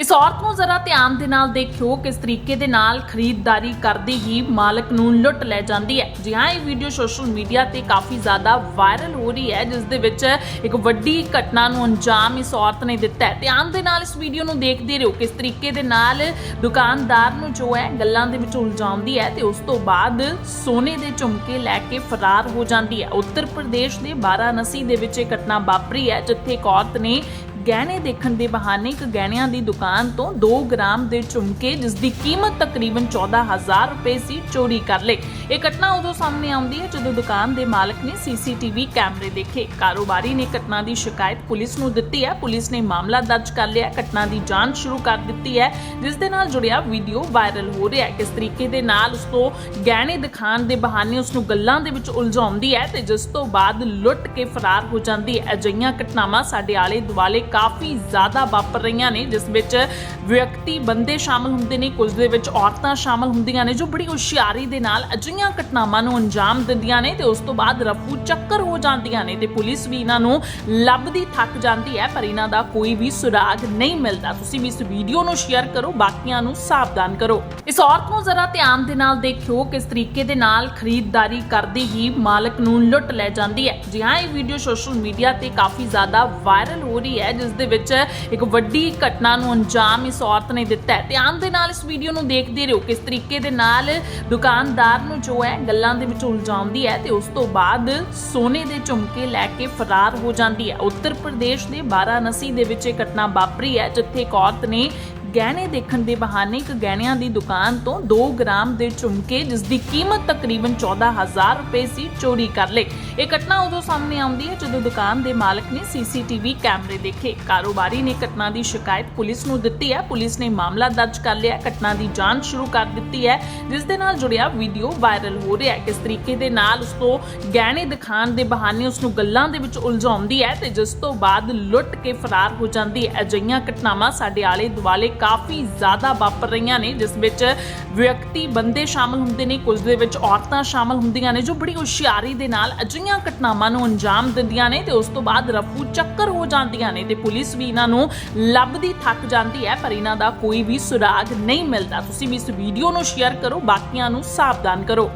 ਇਸ ਔਰਤ ਨੂੰ ਜ਼ਰਾ ਧਿਆਨ ਦੇ ਨਾਲ ਦੇਖਿਓ ਕਿਸ ਤਰੀਕੇ ਦੇ ਨਾਲ ਖਰੀਦਦਾਰੀ ਕਰਦੀ ਹੀ ਮਾਲਕ ਨੂੰ ਲੁੱਟ ਲੈ ਜਾਂਦੀ ਹੈ। ਜੀ ਹਾਂ, ਇਹ ਵੀਡੀਓ ਸੋਸ਼ਲ ਮੀਡੀਆ ਤੇ ਕਾਫੀ ਜ਼ਿਆਦਾ ਵਾਇਰਲ ਹੋ ਰਹੀ ਹੈ, ਜਿਸ ਦੇ ਵਿੱਚ ਇੱਕ ਵੱਡੀ ਘਟਨਾ ਨੂੰ ਅੰਜਾਮ ਇਸ ਔਰਤ ਨੇ ਦਿੱਤਾ ਹੈ। ਧਿਆਨ ਦੇ ਨਾਲ ਇਸ ਵੀਡੀਓ ਨੂੰ ਦੇਖਦੇ ਰਹੋ, ਕਿਸ ਤਰੀਕੇ ਦੇ ਨਾਲ ਦੁਕਾਨਦਾਰ ਨੂੰ ਜੋ ਹੈ ਗੱਲਾਂ ਦੇ ਵਿੱਚ ਉਲਝਾਉਂਦੀ ਹੈ ਤੇ ਉਸ ਤੋਂ ਬਾਅਦ ਸੋਨੇ ਦੇ ਝੁਮਕੇ ਲੈ ਕੇ ਫਰਾਰ ਹੋ ਜਾਂਦੀ ਹੈ। ਉੱਤਰ ਪ੍ਰਦੇਸ਼ ਦੇ ਬਾਰਾਨਸੀ ਦੇ ਵਿੱਚ ਇਹ ਘਟਨਾ ਵਾਪਰੀ ਹੈ, ਜਿੱਥੇ ਇੱਕ ਔਰਤ ਨੇ ਗਹਿਣੇ ਦੇਖਣ ਦੇ ਬਹਾਨੇ ਇੱਕ ਗਹਿਣਿਆਂ ਦੀ ਦੁਕਾਨ ਤੋਂ 2 ਗ੍ਰਾਮ ਦੇ ਝੁਮਕੇ ਜਿਸ ਦੀ ਕੀਮਤ ਤਕਰੀਬਨ 14000 ਰੁਪਏ ਸੀ, ਚੋਰੀ ਕਰ ਲਏ। ਇਹ ਘਟਨਾ ਉਦੋਂ ਸਾਹਮਣੇ ਆਉਂਦੀ ਹੈ ਜਦੋਂ ਦੁਕਾਨ ਦੇ ਮਾਲਕ ਨੇ ਸੀਸੀਟੀਵੀ ਕੈਮਰੇ ਦੇਖੇ। ਕਾਰੋਬਾਰੀ ਨੇ ਘਟਨਾ ਦੀ ਸ਼ਿਕਾਇਤ ਪੁਲਿਸ ਨੂੰ ਦਿੱਤੀ ਹੈ। ਪੁਲਿਸ ਨੇ ਮਾਮਲਾ ਦਰਜ ਕਰ ਲਿਆ ਘਟਨਾ ਦੀ ਜਾਂਚ ਸ਼ੁਰੂ ਕਰ ਦਿੱਤੀ ਹੈ, ਜਿਸ ਦੇ ਨਾਲ ਜੁੜਿਆ ਵੀਡੀਓ ਵਾਇਰਲ ਹੋ ਰਿਹਾ ਹੈ। ਕਿਸ ਤਰੀਕੇ ਦੇ ਨਾਲ ਉਸ ਤੋਂ ਗਹਿਣੇ ਦਿਖਾਉਣ ਦੇ ਬਹਾਨੇ ਉਸ ਨੂੰ ਗੱਲਾਂ ਦੇ ਵਿੱਚ ਉਲਝਾਉਂਦੀ ਹੈ ਤੇ ਜਿਸ ਤੋਂ ਬਾਅਦ ਲੁੱਟ ਕੇ ਫਰਾਰ ਹੋ ਜਾਂਦੀ ਹੈ। ਅਜਿਹੀਆਂ ਘਟਨਾਵਾਂ ਸਾਡੇ ਆਲੇ ਦੁਆਲੇ ਕਾਫੀ ਜ਼ਿਆਦਾ ਵਾਪਰ ਰਹੀਆਂ ਨੇ, ਜਿਸ ਵਿੱਚ ਵਿਅਕਤੀ ਬੰਦੇ ਸ਼ਾਮਲ ਹੁੰਦੇ ਨੇ, ਕੁਝ ਦੇ ਵਿੱਚ ਔਰਤਾਂ ਸ਼ਾਮਲ ਹੁੰਦੀਆਂ ਨੇ, ਜੋ ਬੜੀ ਹੁਸ਼ਿਆਰੀ ਦੇ ਨਾਲ ਅਜਿਹੀਆਂ ਘਟਨਾਵਾਂ ਨੂੰ ਅੰਜਾਮ ਦਿੰਦੀਆਂ ਨੇ ਤੇ ਉਸ ਤੋਂ ਬਾਅਦ ਰਫੂ ਚੱਕਰ ਹੋ ਜਾਂਦੀਆਂ ਨੇ ਤੇ ਪੁਲਿਸ ਵੀ ਇਹਨਾਂ ਨੂੰ ਲੱਭਦੀ ਥੱਕ ਜਾਂਦੀ ਹੈ, ਪਰ ਇਹਨਾਂ ਦਾ ਕੋਈ ਵੀ ਸੁਰਾਗ ਨਹੀਂ ਮਿਲਦਾ। ਤੁਸੀਂ ਵੀ ਇਸ ਵੀਡੀਓ ਨੂੰ ਸ਼ੇਅਰ ਕਰੋ, ਬਾਕੀਆਂ ਨੂੰ ਸਾਵਧਾਨ ਕਰੋ। ਇਸ ਔਰਤ ਨੂੰ ਜ਼ਰਾ ਧਿਆਨ ਦੇ ਨਾਲ ਦੇਖਿਓ, ਕਿਸ ਤਰੀਕੇ ਦੇ ਨਾਲ ਖਰੀਦਦਾਰੀ ਕਰਦੀ ਹੀ ਮਾਲਕ ਨੂੰ ਲੁੱਟ ਲੈ ਜਾਂਦੀ ਹੈ। ਜੀ ਹਾਂ, ਇਹ ਵੀਡੀਓ ਸੋਸ਼ਲ ਮੀਡੀਆ ਤੇ ਕਾਫੀ ਜ਼ਿਆਦਾ ਵਾਇਰਲ ਹੋ ਰਹੀ ਹੈ ਜਿਸ ਦੇ ਵਿੱਚ ਇੱਕ ਵੱਡੀ ਘਟਨਾ ਨੂੰ ਅੰਜਾਮ ਇਸ ਔਰਤ ਨੇ ਦਿੱਤਾ ਹੈ। ਧਿਆਨ ਦੇ ਨਾਲ ਇਸ ਵੀਡੀਓ ਨੂੰ ਦੇਖਦੇ ਰਹੋ, ਕਿਸ ਤਰੀਕੇ ਦੇ ਨਾਲ ਦੁਕਾਨਦਾਰ ਨੂੰ ਜੋ ਹੈ, ਗੱਲਾਂ ਦੇ ਵਿੱਚ ਉਲਝਾਉਂਦੀ ਹੈ ਤੇ ਉਸ ਤੋਂ ਬਾਅਦ ਸੋਨੇ ਦੇ ਝੁਮਕੇ ਲੈ ਕੇ ਫਰਾਰ ਹੋ ਜਾਂਦੀ ਹੈ। ਉੱਤਰ ਪ੍ਰਦੇਸ਼ ਦੇ ਬਾਰਾਨਸੀ ਦੇ ਵਿੱਚ ਇਹ ਘਟਨਾ ਵਾਪਰੀ ਹੈ, ਜਿੱਥੇ ਇੱਕ ਔਰਤ ਨੇ ਗਹਿਣੇ ਦੇਖਣ ਦੇ ਬਹਾਨੇ ਇੱਕ ਗਹਿਣਿਆਂ ਦੀ ਦੁਕਾਨ ਤੋਂ 2 ਗ੍ਰਾਮ ਦੇ ਝੁਮਕੇ ਜਿਸ ਦੀ ਕੀਮਤ ਤਕਰੀਬਨ 14000 ਰੁਪਏ ਸੀ, ਚੋਰੀ ਕਰ ਲਏ। ਇਹ ਘਟਨਾ ਉਦੋਂ ਸਾਹਮਣੇ ਆਉਂਦੀ ਹੈ ਜਦੋਂ ਦੁਕਾਨ ਦੇ ਮਾਲਕ ਨੇ ਸੀਸੀਟੀਵੀ ਕੈਮਰੇ ਦੇਖੇ। ਕਾਰੋਬਾਰੀ ਨੇ ਘਟਨਾ ਦੀ ਸ਼ਿਕਾਇਤ ਪੁਲਿਸ ਨੂੰ ਦਿੱਤੀ ਹੈ। ਪੁਲਿਸ ਨੇ ਮਾਮਲਾ ਦਰਜ ਕਰ ਲਿਆ ਘਟਨਾ ਦੀ ਜਾਂਚ ਸ਼ੁਰੂ ਕਰ ਦਿੱਤੀ ਹੈ, ਜਿਸ ਦੇ ਨਾਲ ਜੁੜਿਆ ਵੀਡੀਓ ਵਾਇਰਲ ਹੋ ਰਿਹਾ ਹੈ। ਕਿਸ ਤਰੀਕੇ ਦੇ ਨਾਲ ਉਸ ਤੋਂ ਗਹਿਣੇ ਦਿਖਾਉਣ ਦੇ ਬਹਾਨੇ ਉਸ ਨੂੰ ਗੱਲਾਂ ਦੇ ਵਿੱਚ ਉਲਝਾਉਂਦੀ ਹੈ ਤੇ ਜਿਸ ਤੋਂ ਬਾਅਦ ਲੁੱਟ ਕੇ ਫਰਾਰ ਹੋ ਜਾਂਦੀ ਹੈ। ਅਜਿਹੀਆਂ ਘਟਨਾਵਾਂ ਸਾਡੇ ਆਲੇ ਦੁਆਲੇ ਕਾਫੀ ਜ਼ਿਆਦਾ ਵਾਪਰ ਰਹੀਆਂ ਨੇ, ਜਿਸ ਵਿੱਚ ਵਿਅਕਤੀ ਬੰਦੇ ਸ਼ਾਮਲ ਹੁੰਦੇ ਨੇ, ਕੁਝ ਦੇ ਵਿੱਚ ਔਰਤਾਂ ਸ਼ਾਮਲ ਹੁੰਦੀਆਂ ਨੇ, ਜੋ ਬੜੀ ਹੁਸ਼ਿਆਰੀ ਦੇ ਨਾਲ ਅਜਿਹੀਆਂ ਘਟਨਾਵਾਂ ਨੂੰ ਅੰਜਾਮ ਦਿੰਦੀਆਂ ਨੇ ਤੇ ਉਸ ਤੋਂ ਬਾਅਦ ਰਫੂ ਚੱਕਰ ਹੋ ਜਾਂਦੀਆਂ ਨੇ ਤੇ ਪੁਲਿਸ ਵੀ ਇਹਨਾਂ ਨੂੰ ਲੱਭਦੀ ਥੱਕ ਜਾਂਦੀ ਹੈ, ਪਰ ਇਹਨਾਂ ਦਾ ਕੋਈ ਵੀ ਸੁਰਾਗ ਨਹੀਂ ਮਿਲਦਾ। ਤੁਸੀਂ ਵੀ ਇਸ ਵੀਡੀਓ ਨੂੰ ਸ਼ੇਅਰ ਕਰੋ, ਬਾਕੀਆਂ ਨੂੰ ਸਾਵਧਾਨ ਕਰੋ।